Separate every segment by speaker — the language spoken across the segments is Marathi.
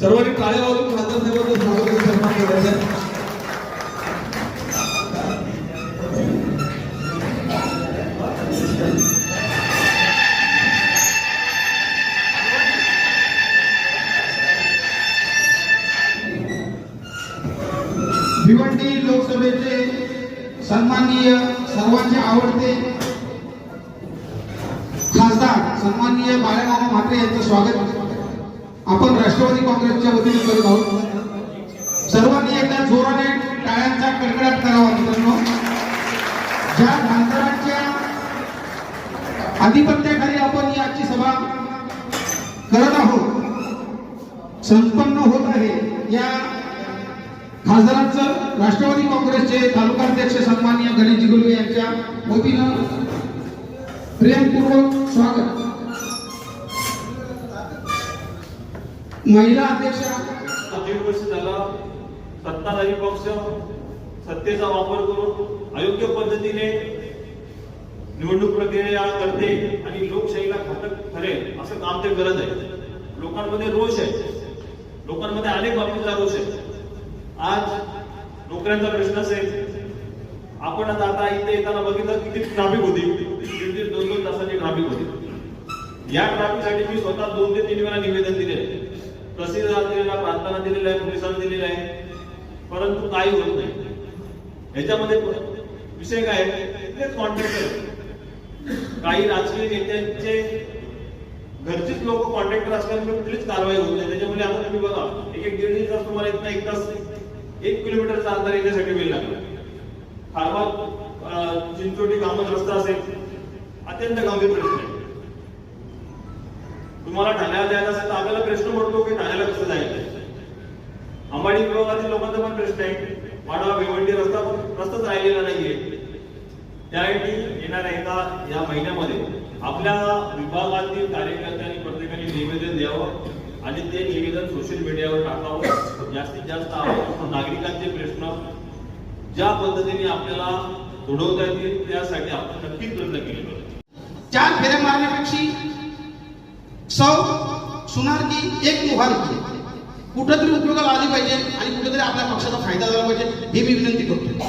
Speaker 1: सर्वांनी टाळ्या वाजून खासदार साहेबांचं स्वागत सन्मान करायचा
Speaker 2: भिवंडी लोकसभेचे सन्माननीय सर्वांचे आवडते खासदार सन्माननीय बाळामामा म्हात्रे यांचं स्वागत. आपण राष्ट्रवादी काँग्रेसच्या वतीने करत आहोत. सर्वांनी एकदा जोराने टाळ्यांचा कडकडाट करावा मित्रांनो. ज्या खासदारांच्या आधिपत्याखाली आपण ही आजची सभा करत आहोत संपन्न होत आहे या खासदारांचं राष्ट्रवादी काँग्रेसचे तालुकाध्यक्ष सन्माननीय गणेशजी गुलवे यांच्या वतीनं प्रेमपूर्वक स्वागत. महिला अध्यक्षा
Speaker 3: दीड वर्ष झाला. सत्ताधारी पक्ष सत्तेचा वापर करून अयोग्य पद्धतीने निवडणूक प्रक्रिया करते आणि लोकशाहीला घातक ठरेल असं काम ते करत आहे लोकांमध्ये रोष आहे. लोकांमध्ये अनेक बाबतीतला रोष आहे. आज नोकऱ्यांचा प्रश्न असेल. आपण आता आता इथे येताना बघितलं किती ट्राफिक होती. दोन दोन ट्रॉफिक होती. या ट्रॉफीसाठी मी स्वतः दोन ते तीन वेळा निवेदन दिले प्रसिद्ध दिलेला प्रांतांना दिलेला आहे पोलिसांना दिलेला आहे. परंतु काही होत नाही. याच्यामध्ये विषय काय इथलेच कॉन्ट्रॅक्टर काही राजकीय नेत्यांचे घरचेच लोक कॉन्ट्रॅक्टर असल्यामुळे कुठलीच कारवाई होत नाही. त्याच्यामुळे आता तुम्ही बघा एक एक दीड तास तुम्हाला इथं एक तास एक किलोमीटरचा अंतर येण्यासाठी वेळ लागला. फारवा चिंचोटी कामत रस्ता असेल अत्यंत गंभीर प्रश्न आहे. तुम्हाला ठाण्याला जायचं असेल तर आपल्याला प्रश्न पडतो की ठाण्याला कसं जायचं? अंबाडी विभागातील लोकांचा पण प्रश्न आहे. वाडा भिवंडी रस्ता रस्ताच राहिलेला नाहीये. त्यासाठी येणाऱ्या एका या महिन्यामध्ये? आपल्या विभागातील कार्यकर्त्यांनी प्रत्येकाने निवेदन द्यावं आणि ते निवेदन सोशल मीडियावर टाकावं. जास्तीत जास्त नागरिकांचे प्रश्न ज्या पद्धतीने आपल्याला सोडवता येतील त्यासाठी आपण नक्कीच प्रयत्न केले पाहिजे.
Speaker 2: चार फेऱ्या मारण्यापेक्षा सौ सुनार की एक मुहार की कुठंतरी उपयोगाला आली पाहिजे आणि कुठेतरी आपल्या पक्षाचा फायदा झाला पाहिजे हे मी विनंती करतो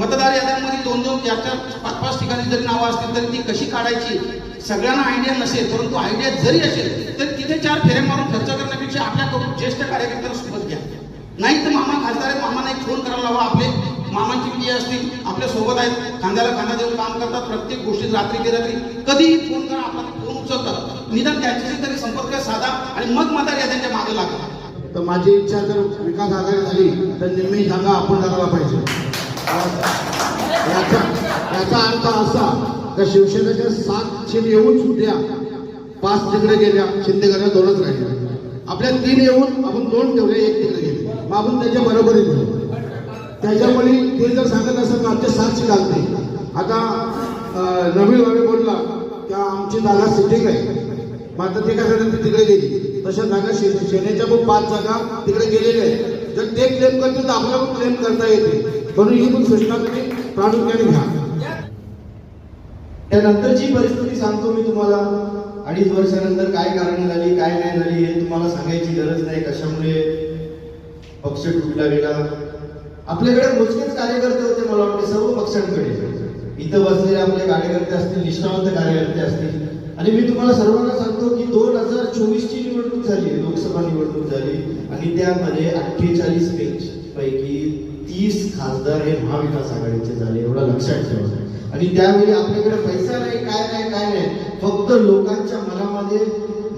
Speaker 2: मतदार याद्यांमध्ये दोन दोन चार चार पाच पाच ठिकाणी जरी नावं असतील तरी ती कशी काढायची सगळ्यांना आयडिया नसेल परंतु आयडिया जरी असेल तर तिथे चार फेऱ्या मारून खर्च करण्यापेक्षा आपल्याकडून ज्येष्ठ कार्यकर्त्यांना सोबत घ्या. नाही तर मामा खासदार मामांना एक फोन करायला हवा आपले. मामांची विजय असतील आपल्यासोबत आहेत खांद्याला खांदा देऊन काम करतात प्रत्येक गोष्टीत रात्री ते रात्री कधीही फोन करा आपला फोन उचलतात. निदान त्यांच्याशी तरी संपर्क साधा आणि मग मातारी त्यांच्या मागे लागा.
Speaker 4: तर माझी इच्छा जर विकास आघाडी झाली तर निम्मी जागा आपण जगायला पाहिजे. याचा याचा अर्थ असा का शिवसेनेच्या सात सीट येऊन सुटल्या पाच तिकडे गेल्या शिंदे शिंदेकडे दोनच राहिल्या आपल्या तीन येऊन आपण दोन ठेवले एक तिकडे गेले. मग आपण त्याच्या बरोबरीत गेलो त्याच्यामुळे ते जर सांगत असेल तर आमच्या साक्षी घालते आता नवीन भावे बोलला की आमची जागा सिटिंग आहे. मग ते काय झालं तिकडे गेली. तशा जागा सेनेच्या पण पाच जागा तिकडे गेलेल्या आहेत. जर ते क्लेम करतील तर आपल्याला पण क्लेम करता येते. म्हणून ही पण सूचना तुम्ही प्रामुख्याने घ्या.
Speaker 5: त्यानंतरची परिस्थिती सांगतो मी तुम्हाला. अडीच वर्षानंतर काय कारण झाली काय नाही झाली हे तुम्हाला सांगायची गरज नाही कशामुळे पक्ष तुटला गेला. आपल्याकडे मोजकेच कार्यकर्ते होते मला वाटते सर्व पक्षांकडे. इथं बसलेले आपले कार्यकर्ते असतील निष्ठावंत कार्यकर्ते असतील. आणि मी तुम्हाला सर्वांना सांगतो की दोन हजार चोवीस ची निवडणूक झाली लोकसभा निवडणूक झाली आणि त्यामध्ये अठ्ठेचाळीस पैकी तीस खासदार हे महाविकास आघाडीचे झाले एवढा लक्षात ठेवा. आणि त्यावेळी आपल्याकडे पैसा नाही काय नाही काय नाही. फक्त लोकांच्या मनामध्ये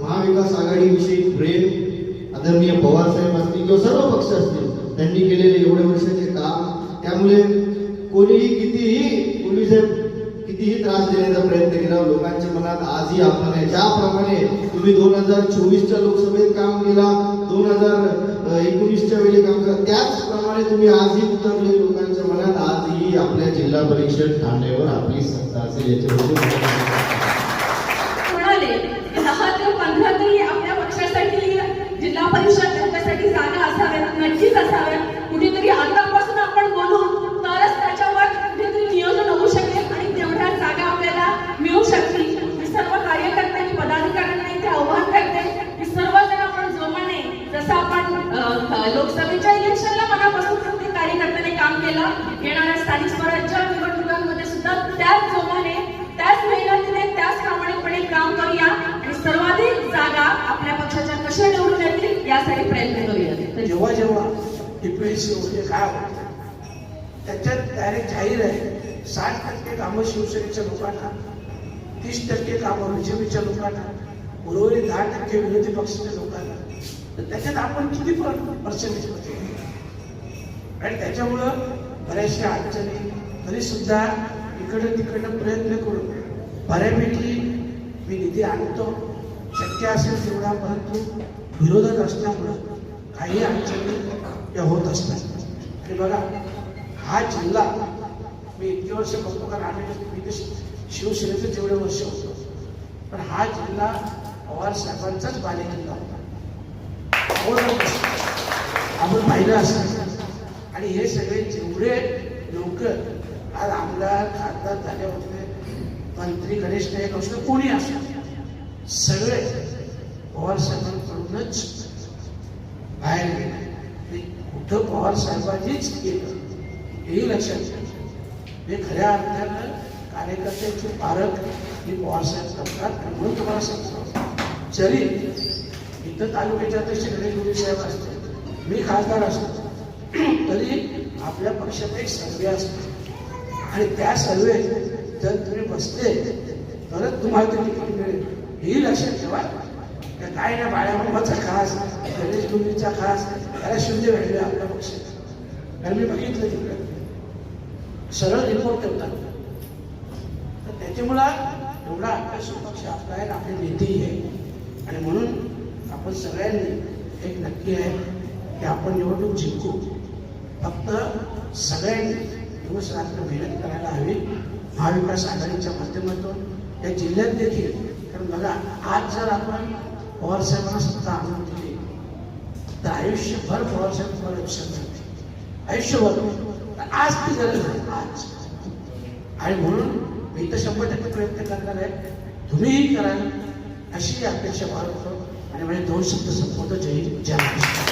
Speaker 5: महाविकास आघाडीविषयी प्रेम आदरणीय पवार साहेब असतील किंवा सर्व पक्ष असतील त्यांनी केलेले एवढे वर्षाचे काम त्यामुळे कोणीही कितीही पोलीस कितीही त्रास देण्याचा प्रयत्न केला लोकांच्या मनात आजही आपण आहे. ज्याप्रमाणे तुम्ही दोन हजार चोवीसच्या लोकसभेत काम केला दोन हजार एकोणीसच्या वेळी काम केला त्याचप्रमाणे तुम्ही आजही उतरले लोकांच्या मनात आजही आपल्या जिल्हा परिषद ठाण्यावर आपली सत्ता असेल याच्याबद्दल
Speaker 6: म्हणाले की दहा ते पंधरा तरी आपल्या पक्षासाठी जिल्हा परिषद यांच्यासाठी जागा असाव्यात नक्कीच असाव्यात कुठेतरी आतापासून आपण बोलू तरच त्याच्यावर कुठेतरी नियोजन होऊ शकेल आणि तेवढ्या जागा आपल्याला मिळू
Speaker 7: डीपीएससी होते काय होते त्याच्यात डायरेक्ट जाहीर आहे साठ टक्के कामं शिवसेनेच्या लोकांना तीस टक्के कामं बीजेपीच्या लोकांना उर्वरित दहा टक्के विरोधी पक्षाच्या लोकांना. तर त्याच्यात आपण किती पर्सेंटेजमध्ये आणि त्याच्यामुळं बऱ्याचशा अडचणी तरी सुद्धा इकडं तिकडनं प्रयत्न करून बऱ्यापैकी मी निधी आणतो. शक्य असेल तेवढा परंतु विरोधात असल्यामुळं काही अडचणी या होत असतात. आणि बघा हा जिल्हा मी इतके वर्ष बघतो कारण आम्ही मी ते शिवसेनेचं जेवढे वर्ष होतो. पण हा जिल्हा पवार साहेबांचाच बालेकिल्ला होता. आपण पाहिलं असत आणि हे सगळे जेवढे लोक आज आमदार खासदार झाले होते मंत्री गणेश नाईक असले कोणी असो सगळे पवार साहेबांकडूनच काय कुठं पवार साहेबांनीच केलं. हेही लक्षात घ्या हे खऱ्या अर्थानं कार्यकर्त्यांची पारख ही पवार साहेब करतात म्हणून तुम्हाला सांगतो जरी इथं तालुक्याच्या अध्यक्ष गणेश गुरु साहेब असते मी खासदार असतो तरी आपल्या पक्षात एक सर्वे असतो. आणि त्या सर्वे जर तुम्ही बसले तरच तुम्हाला ते तिकीट मिळेल. हेही लक्षात ठेवा. काय ना बाळाबाबाचा खास गणेश गुरुचा खास त्याला शून्य भेटले आपल्या पक्षात कारण मी बघितलं तिकडे. सरळ रिपोर्ट ठेवतात तर त्याच्यामुळं एवढा आपला सुपक्ष आपला आहे आणि आपली नेतेही आहे. आणि म्हणून आपण सगळ्यांनी एक नक्की आहे की आपण निवडणूक जिंकू. फक्त सगळ्यांनी दिवस रात्र मेहनत करायला हवी. महाविकास आघाडीच्या माध्यमातून. या जिल्ह्यात देखील. कारण बघा आज जर आपण पवारसाहेबांना सत्ता आणून दिली. तर आयुष्यभर पवारसाहेब तुम्हाला लक्षात राहतील आयुष्यभर. आज ती गरज आहे. आज. आणि म्हणून मी तर शंभर टक्के प्रयत्न करणार आहे. तुम्हीही कराल. अशी अपेक्षा बाळगतो. आणि माझे दोन शब्द संपवतो. जय जय महाराष्ट्र.